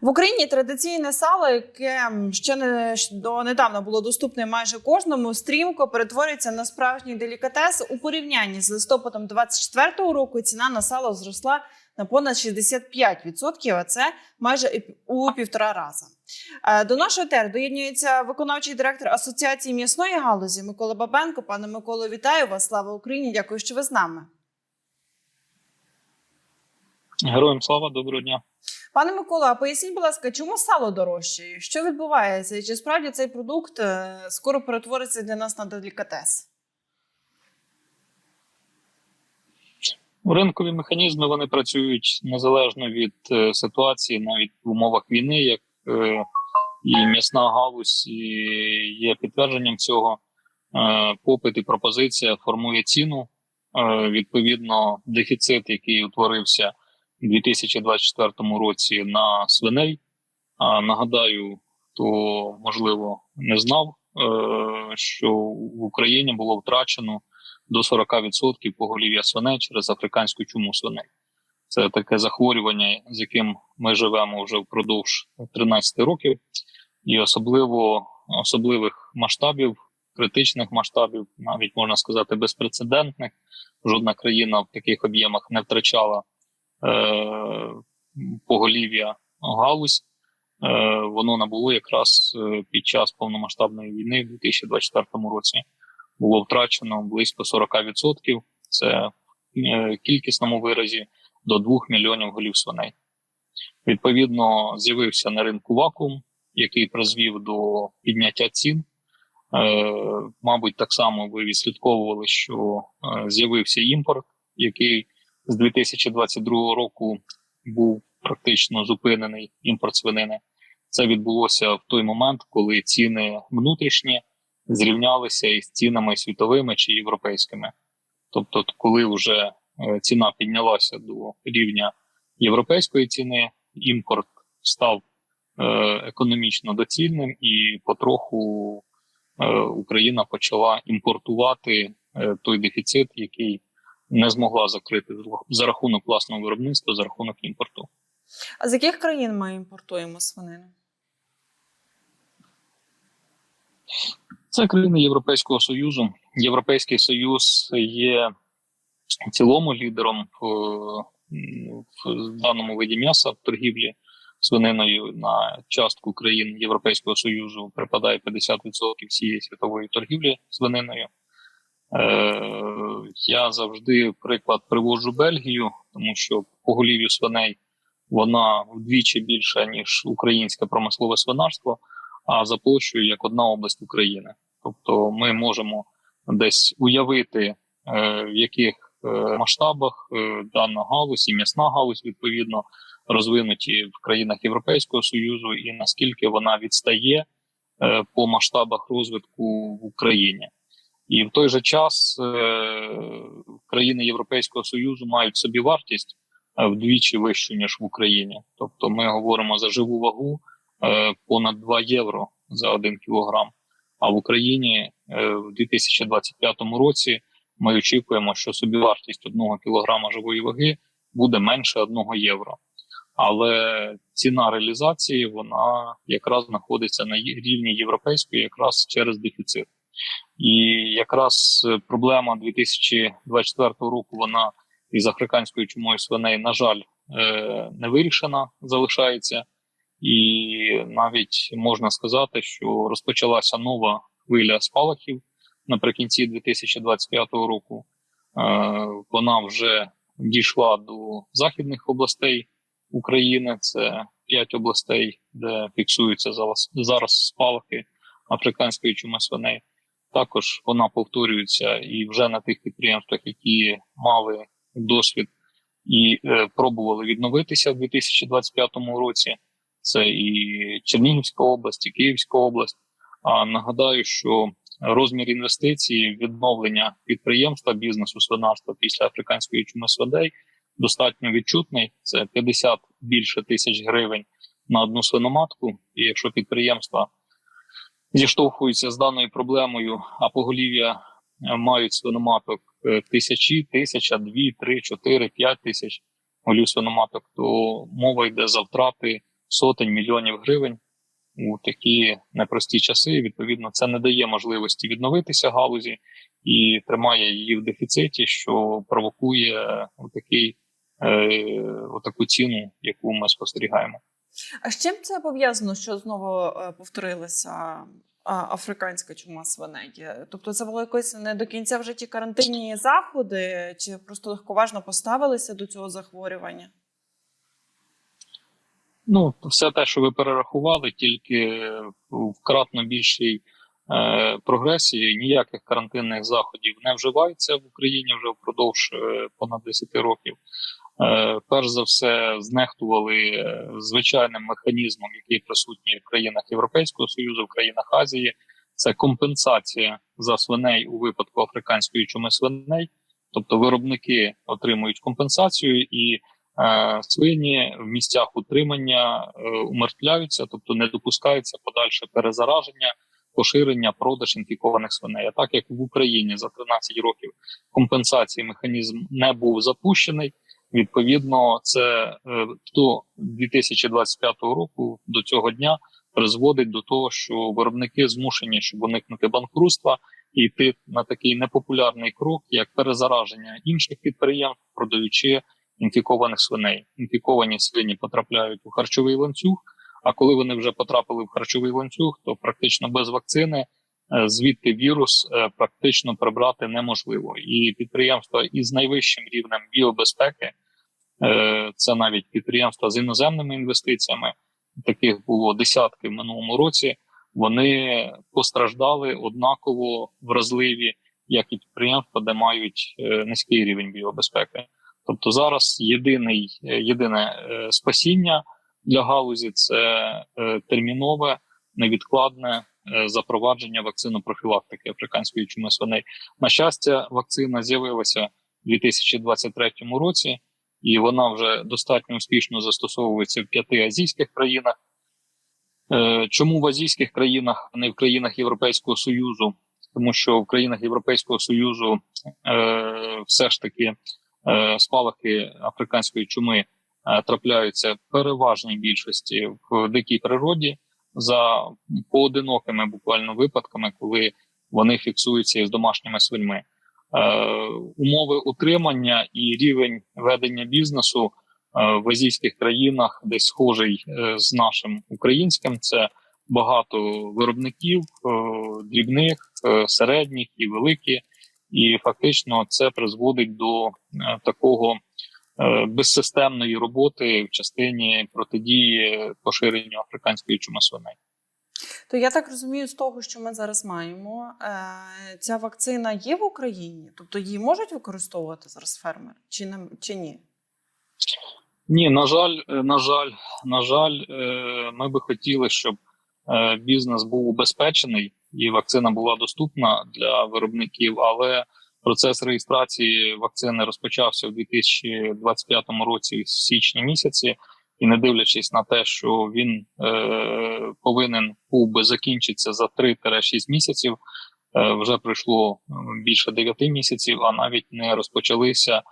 В Україні традиційне сало, яке ще не до недавно було доступне майже кожному, стрімко перетворюється на справжній делікатес. У порівнянні з листопадом 24-го року ціна на сало зросла на понад 65%, а це майже у півтора рази. Е, До нашого ТЕР доєднується виконавчий директор Асоціації м'ясної галузі Микола Бабенко. Пане Миколо, вітаю вас! Слава Україні! Дякую, що ви з нами. Героям слава, доброго дня. Пане Микола, а поясніть, будь ласка, чому сало дорожчає? Що відбувається? Чи справді цей продукт е, скоро перетвориться для нас на делікатес? Ринкові механізми вони працюють незалежно від е, ситуації, навіть в умовах війни, як е, і м'ясна галузь і є підтвердженням цього. Попит і пропозиція формує ціну. Відповідно, дефіцит, який утворився 2024 році на свиней. А нагадаю, хто можливо не знав, е, що в Україні було втрачено до 40% поголів'я свиней через африканську чуму свиней. Це таке захворювання, з яким ми живемо вже впродовж 13 років, і особливо особливих масштабів, критичних масштабів, навіть можна сказати, безпрецедентних. Жодна країна в таких об'ємах не втрачала поголів'я галузь. Е, воно набуло якраз е, під час повномасштабної війни в 2024 році було втрачено близько 40%. Це в кількісному виразі до 2 мільйонів голів свиней. Відповідно, з'явився на ринку вакуум, який призвів до підняття цін. Е, мабуть, так само ви відслідковували, що е, з'явився імпорт, який з 2022 року був практично зупинений імпорт свинини. Це відбулося в той момент, коли ціни внутрішні зрівнялися із цінами світовими чи європейськими. Тобто, коли вже е, ціна піднялася до рівня європейської ціни, імпорт став е, економічно доцільним, і потроху е, Україна почала імпортувати той дефіцит, який не змогла закрити за рахунок власного виробництва, за рахунок імпорту. А з яких країн ми імпортуємо свинину? Це країни Європейського Союзу. Європейський Союз є в цілому лідером в, в даному виді м'яса в торгівлі свининою на частку країн Європейського Союзу припадає 50% всієї світової торгівлі свининою. Е, Я завжди приклад приводжу Бельгію, тому що поголів'ю свиней вона вдвічі більша ніж українське промислове свинарство, а за площею як одна область України. Тобто, ми можемо десь уявити, е, в яких е, масштабах дана галузь і м'ясна галузь відповідно розвинуті в країнах Європейського союзу, і наскільки вона відстає по масштабах розвитку в Україні. І в той же час е, країни Європейського союзу мають собі вартість е, вдвічі вищу ніж в Україні. Тобто, ми говоримо за живу вагу е, понад 2 євро за 1 кілограм. А в Україні в 2025 році ми очікуємо, що собівартість 1 кілограма живої ваги буде менше 1 євро. Але ціна реалізації вона якраз знаходиться на рівні європейської, якраз через дефіцит. І якраз е, проблема 2024 року вона із африканською чумою свиней, на жаль, е, не вирішена залишається, і навіть можна сказати, що розпочалася нова хвиля спалахів наприкінці 2025 року. Е, Вона вже дійшла до західних областей України. Це п'ять областей, де фіксуються зараз спалахи африканської чуми свиней. Також вона повторюється і вже на тих підприємствах, які мали досвід і е, пробували відновитися в 2025 році. Це і Чернігівська область, і Київська область. А нагадаю, що розмір інвестицій, відновлення підприємства бізнесу свинарства після африканської чуми свиней достатньо відчутний. Це 50 більше тисяч гривень на одну свиноматку. І якщо підприємства зіштовхуються з даною проблемою, а поголів'я мають свиноматок тисячі, тисяча, дві, три, чотири, п'ять тисяч голів свиноматок, то мова йде за втрати сотень мільйонів гривень у такі непрості часи. Відповідно, це не дає можливості відновитися галузі і тримає її в дефіциті, що провокує такий, е, отаку ціну, яку ми спостерігаємо. А з чим це пов'язано, що знову е, повторилася африканська чума свиней? Тобто, це було якось не до кінця вже ті карантинні заходи, чи просто легковажно поставилися до цього захворювання? Ну, все те, що ви перерахували, тільки в кратно більшій е, прогресії ніяких карантинних заходів не вживається в Україні вже впродовж е, понад 10 років. Е, перш за все, знехтували е, звичайним механізмом, який присутній в країнах Європейського союзу, в країнах Азії. Це компенсація за свиней у випадку африканської чуми свиней, тобто виробники отримують компенсацію і Е, свині в місцях утримання умертвляються, тобто не допускається подальше перезараження, поширення, продаж інфікованих свиней. А так як в Україні за 13 років компенсації механізм не був запущений, відповідно, це е, до 2025 року до цього дня призводить до того, що виробники змушені, щоб уникнути банкрутства, і йти на такий непопулярний крок, як перезараження інших підприємств, продаючи інфікованих свиней. Інфіковані свині потрапляють у харчовий ланцюг. А коли вони вже потрапили в харчовий ланцюг, то практично без вакцини звідти вірус е, практично прибрати неможливо. І підприємства із найвищим рівнем біобезпеки, е, це навіть підприємства з іноземними інвестиціями, таких було десятки в минулому році. Вони постраждали однаково вразливі, як і підприємства, де мають низький рівень біобезпеки. Тобто зараз єдиний, єдине е, спасіння для галузі це е, термінове невідкладне е, запровадження вакцинопрофілактики африканської чуми свиней. На щастя, вакцина з'явилася у 2023 році, і вона вже достатньо успішно застосовується в п'яти азійських країнах. Чому в азійських країнах, а не в країнах Європейського Союзу? Тому що в країнах Європейського Союзу е, все ж таки Е, спалахи африканської чуми е, трапляються в переважній більшості в дикій природі за поодинокими буквально випадками, коли вони фіксуються із домашніми свиньми. Е, умови утримання і рівень ведення бізнесу в азійських країнах, десь схожий з нашим українським. Це багато виробників дрібних, середніх і великі і фактично це призводить до е, такого е, безсистемної роботи в частині протидії поширенню африканської чуми свиней. То я так розумію, з того, що ми зараз маємо, е, ця вакцина є в Україні, тобто її можуть використовувати зараз фермери чи не чи ні? Ні, на жаль, на жаль, на жаль, ми би хотіли, щоб бізнес був убезпечений і вакцина була доступна для виробників, але процес реєстрації вакцини розпочався в 2025 році, в січні місяці, і не дивлячись на те, що він е, повинен був би закінчитися за 3-6 місяців. Е, вже пройшло більше 9 місяців, а навіть не розпочалися е,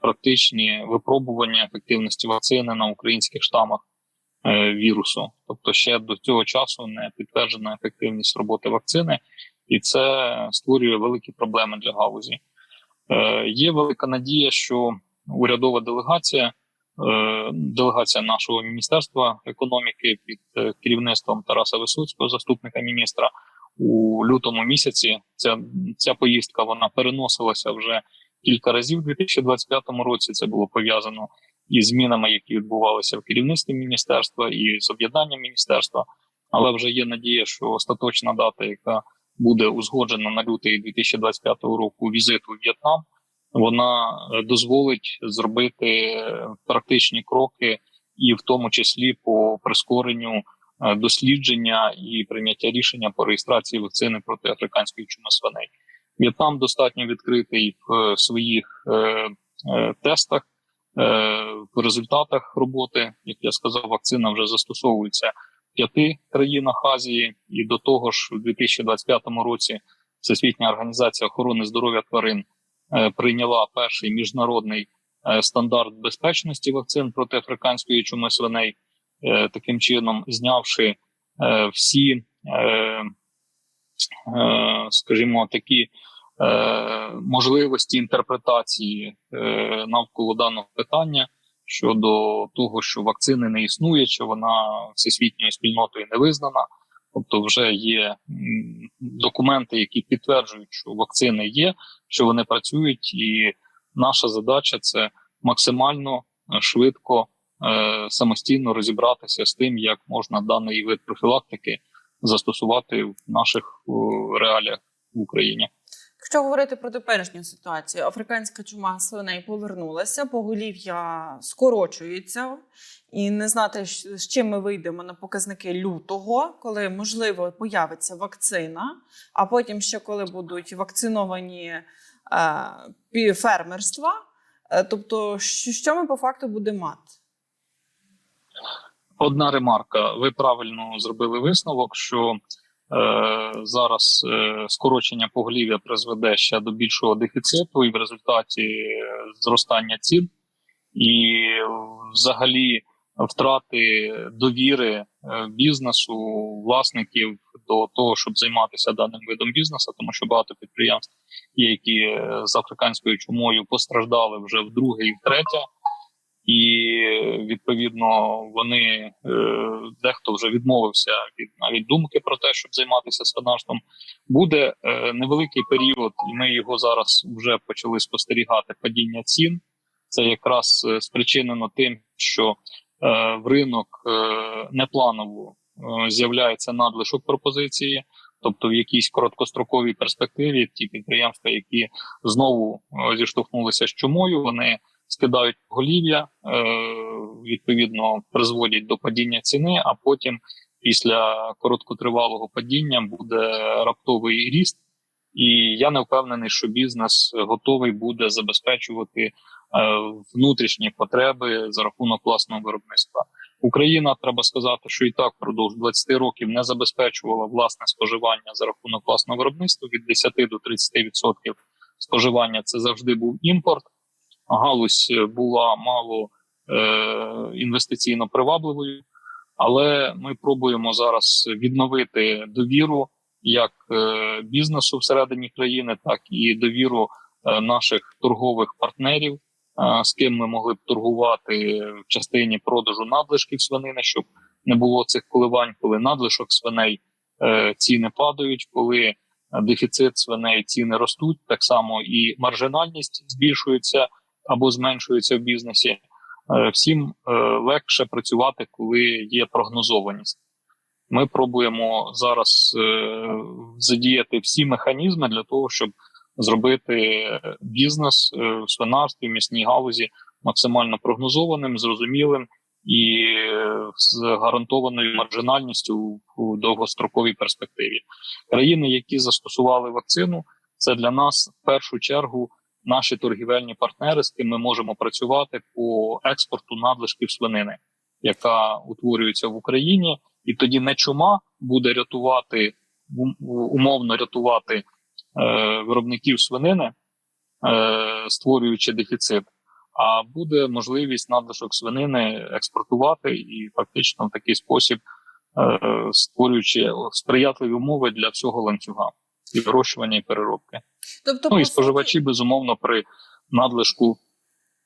практичні випробування ефективності вакцини на українських штамах. Е, вірусу. Тобто, ще до цього часу не підтверджена ефективність роботи вакцини, і це створює великі проблеми для галузі. Е, є велика надія, що урядова делегація, е, делегація нашого міністерства економіки під керівництвом Тараса Висоцького, заступника міністра, у лютому місяці. Ця ця поїздка вона переносилася вже кілька разів у 2025 році. Це було пов'язано і змінами, які відбувалися в керівництві міністерства, і з об'єднанням міністерства. Але вже є надія, що остаточна дата, яка буде узгоджена на лютий 2025 року візиту у В'єтнам, вона е, дозволить зробити е, практичні кроки, і в тому числі по прискоренню е, дослідження і прийняття рішення по реєстрації вакцини проти африканської чуми свиней. В'єтнам достатньо відкритий в своїх тестах. В результатах роботи, як я сказав, вакцина вже застосовується п'яти країнах Азії, і до того ж, у 2025 році Всесвітня організація охорони здоров'я тварин е, прийняла перший міжнародний е, стандарт безпечності вакцин проти африканської чуми свиней. е, таким чином знявши всі, скажімо, такі можливості інтерпретації навколо даного питання щодо того, що вакцини не існує, чи вона всесвітньою спільнотою не визнана. Тобто, вже є документи, які підтверджують, що вакцини є, що вони працюють, і наша задача це максимально е, швидко е, самостійно розібратися з тим, як можна даний вид профілактики застосувати в наших реаліях в Україні. Якщо говорити про теперішню ситуацію, африканська чума свиней повернулася, поголів'я скорочується, і не знати, з чим ми вийдемо на показники лютого, коли можливо появиться вакцина, а потім ще коли будуть вакциновані е, фермерства. Е, Тобто, що, ми по факту будемо мати? Одна ремарка: ви правильно зробили висновок, що зараз е, скорочення поголів'я призведе ще до більшого дефіциту, і в результаті е, зростання цін, і е, взагалі втрати довіри е, бізнесу, власників до того, щоб займатися даним видом бізнесу, тому що багато підприємств які е, з африканською чумою постраждали вже вдруге і втретє і відповідно вони е, дехто вже відмовився від навіть думки про те, щоб займатися свинарством. Буде е, невеликий період, і ми його зараз вже почали спостерігати. Падіння цін це якраз е, спричинено тим, що в ринок непланово з'являється надлишок пропозиції. Тобто в якійсь короткостроковій перспективі ті підприємства, які знову зіштовхнулися з чумою, вони скидають голів'я, е, відповідно призводять до падіння ціни. А потім, після короткотривалого падіння, буде раптовий ріст. І я не впевнений, що бізнес готовий буде забезпечувати е, внутрішні потреби за рахунок власного виробництва. Україна треба сказати, що і так впродовж 20 років не забезпечувала власне споживання за рахунок власного виробництва від 10 до 30% споживання. Це завжди був імпорт галузь е, була мало е, інвестиційно привабливою, але ми пробуємо зараз відновити довіру як е, бізнесу всередині країни, так і довіру е, наших торгових партнерів, з ким ми могли б торгувати в частині продажу надлишків свинини, щоб не було цих коливань, коли надлишок свиней ціни падають, коли дефіцит свиней ціни ростуть, так само і маржинальність збільшується або зменшується в бізнесі. Е, Всім е, легше працювати, коли є прогнозованість. Ми пробуємо зараз е, задіяти всі механізми для того, щоб зробити бізнес в свинарстві, в місній галузі максимально прогнозованим, зрозумілим і з гарантованою маржинальністю в довгостроковій перспективі. Країни, які застосували вакцину, це для нас в першу чергу наші торгівельні партнери, з ким ми можемо працювати по експорту надлишків свинини, яка утворюється в Україні, і тоді не чума буде рятувати ум- умовно рятувати е, виробників свинини, е, створюючи дефіцит. А буде можливість надлишок свинини експортувати і фактично в такий спосіб е, створюючи сприятливі умови для всього ланцюга і вирощування і переробки. Тобто, Ну і споживачі, безумовно, при надлишку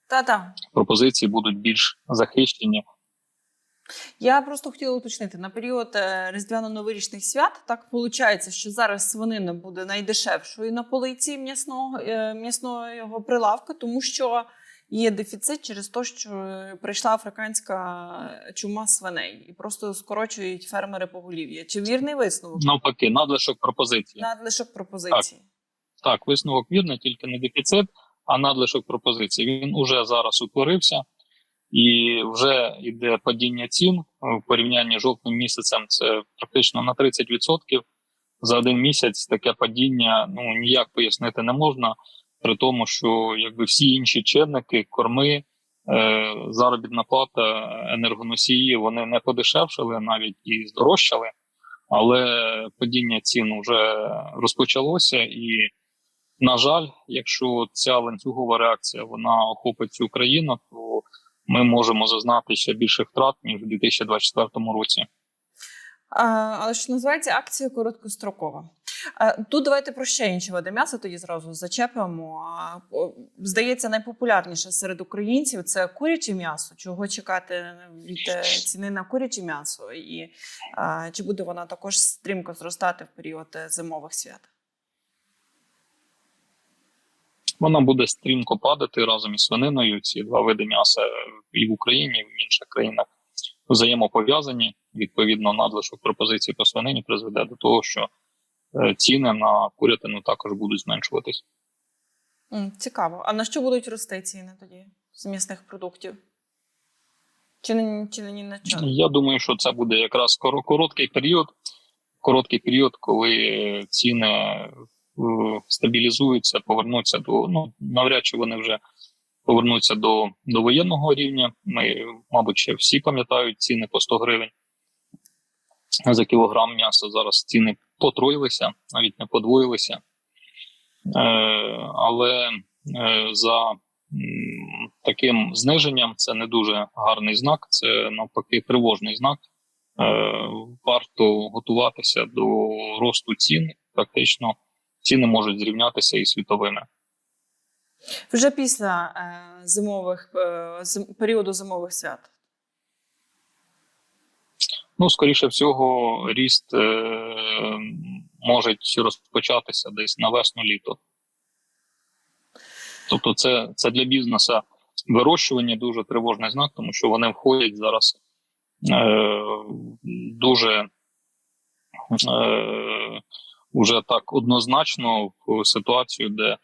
Та-та. пропозиції будуть більш захищені. Я просто хотіла уточнити на період е, різдвяно-новорічних свят. Так виходить, що зараз свинина буде найдешевшою на полиці м'ясного е, м'ясного прилавка, тому що є дефіцит через те, що е, прийшла африканська чума свиней і просто скорочують фермери поголів'я. Чи вірний висновок? Навпаки, надлишок пропозиції. Надлишок пропозиції. Так, висновок вірний, тільки не дефіцит, а надлишок пропозиції. Він уже зараз утворився і вже йде падіння цін в порівнянні з жовтним місяцем. Це практично на 30%. За один місяць таке падіння ну ніяк пояснити не можна, при тому, що якби всі інші чинники, корми, е, заробітна плата, енергоносії, вони не подешевшили, навіть і здорожчали. Але падіння цін вже розпочалося, і на жаль, якщо ця ланцюгова реакція вона охопить цю країну, то ми можемо зазнати ще більше втрат ніж у 2024 році. А, але що називається акція короткострокова. А, тут давайте про ще інші види м'яса тоді зразу зачепимо. Здається, найпопулярніше серед українців це куряче м'ясо. Чого чекати від е, ціни на куряче м'ясо? І чи буде вона також стрімко зростати в період е, зимових свят? Вона буде стрімко падати разом із свининою. Ці два види м'яса і в Україні, і в інших країнах взаємопов'язані. Відповідно, надлишок пропозиції по свинині призведе до того, що е, ціни на курятину також будуть зменшуватись. Цікаво. А на що будуть рости ціни тоді з м'ясних продуктів? Чи не, чи ні на що? Я думаю, що це буде якраз короткий період, короткий період, коли е, ціни е, стабілізуються, повернуться до ну навряд чи вони вже повернуться до, до воєнного рівня. Ми, мабуть, ще всі пам'ятають ціни по 100 гривень за кілограм м'яса. Зараз ціни потроїлися, навіть не подвоїлися. Е, але е, за таким зниженням це не дуже гарний знак, це навпаки тривожний знак. Е, варто готуватися до росту цін. Фактично, ціни можуть зрівнятися із світовими. Вже після е, зимових е, періоду зимових свят. Ну, скоріше всього, ріст е, може розпочатися десь на весну-літо. Тобто, це, це для бізнесу вирощування дуже тривожний знак, тому що вони входять зараз е, дуже е, вже так однозначно в ситуацію, де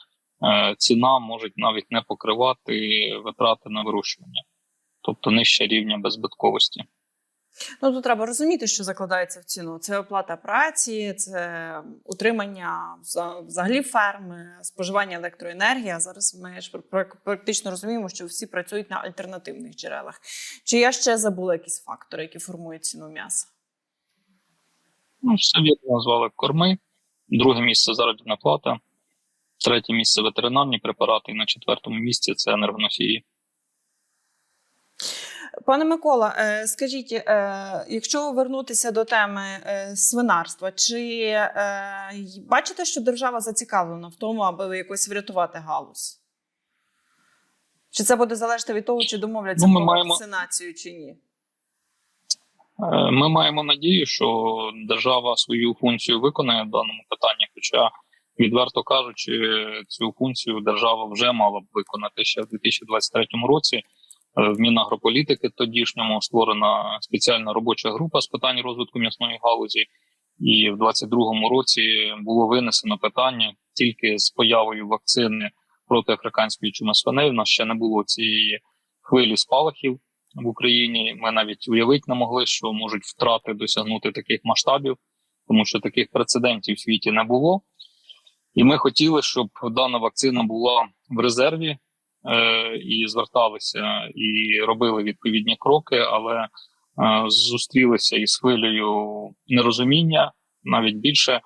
е, ціна може навіть не покривати витрати на вирощування, тобто нижче рівня беззбитковості. Ну тут треба розуміти, що закладається в ціну. Це оплата праці, це утримання взагалі ферми, споживання електроенергії. А зараз ми ж пр- пр- практично розуміємо, що всі працюють на альтернативних джерелах. Чи я ще забула якісь фактори, які формують ціну м'яса? Ну, все вірно назвали корми. Друге місце заробітна плата, третє місце ветеринарні препарати, і на четвертому місці це енергоносії. Пане Микола, е, скажіть, е, якщо вернутися до теми е, свинарства, чи бачите, що держава зацікавлена в тому, аби якось врятувати галузь? Чи це буде залежати від того, чи домовляться Ну, про маємо- вакцинацію чи ні? Ми маємо надію, що держава свою функцію виконає в даному питанні. Хоча, відверто кажучи, цю функцію держава вже мала б виконати ще в 2023 році. В Мінагрополітики тодішньому створена спеціальна робоча група з питань розвитку м'ясної галузі, і в 2022 році було винесено питання тільки з появою вакцини проти африканської чуми свиней. У нас ще не було цієї хвилі спалахів в Україні. Ми навіть уявити не могли, що можуть втрати досягнути таких масштабів, тому що таких прецедентів в світі не було. І ми хотіли, щоб дана вакцина була в резерві і зверталися і робили відповідні кроки, але е, зустрілися із хвилею нерозуміння, навіть більше е,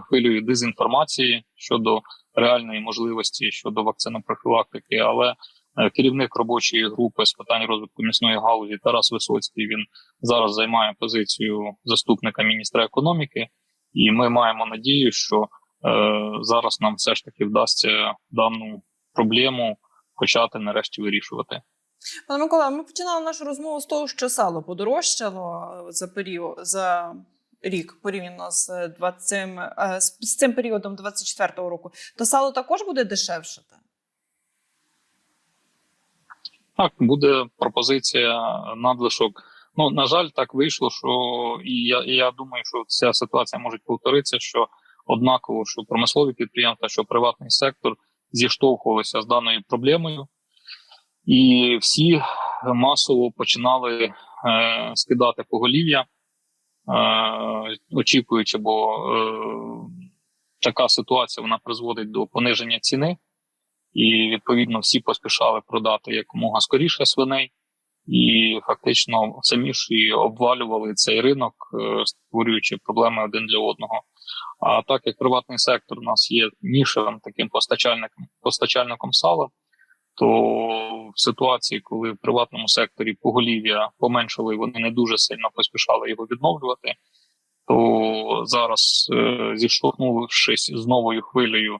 хвилею дезінформації щодо реальної можливості щодо вакцинопрофілактики. Але е, керівник робочої групи з питань розвитку м'ясної галузі Тарас Висоцький він зараз займає позицію заступника міністра економіки, і ми маємо надію, що е, зараз нам все ж таки вдасться дану проблему почати нарешті вирішувати. Пане Микола, ми починали нашу розмову з того, що сало подорожчало за період за рік порівняно з 20, е, з з цим періодом 24-го року. То сало також буде дешевшати? Так, буде пропозиція надлишок. Ну на жаль, так вийшло, що і я, і я думаю, що ця ситуація може повторитися, що однаково, що промислові підприємства, що приватний сектор зіштовхувалися з даною проблемою, і всі масово починали е, скидати поголів'я, е, очікуючи, бо е, така ситуація вона призводить до пониження ціни. І відповідно всі поспішали продати якомога скоріше свиней, і фактично самі ж і обвалювали цей ринок, е, створюючи проблеми один для одного. А так як приватний сектор у нас є нішевим таким постачальником постачальником сала, то в ситуації, коли в приватному секторі поголів'я поменшили, і вони не дуже сильно поспішали його відновлювати, то зараз, е, зіштовхнувшись з новою хвилею, е,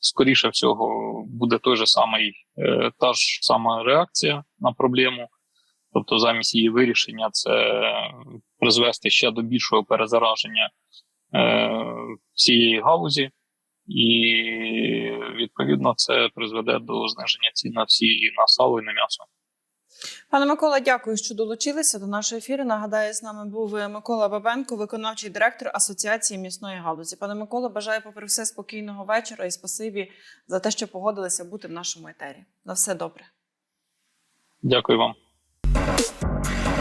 скоріше всього буде той же самий е, та ж сама реакція на проблему. Тобто, замість її вирішення, це призвести ще до більшого перезараження всієї галузі, і відповідно це призведе до зниження цін на всі на сало і на м'ясо. Пане Микола, дякую, що долучилися до нашого ефіру. Нагадаю, з нами був Микола Бабенко, виконавчий директор Асоціації м'ясної галузі. Пане Микола, бажаю, попри все, спокійного вечора і спасибі за те, що погодилися бути в нашому етері. На все добре. Дякую вам.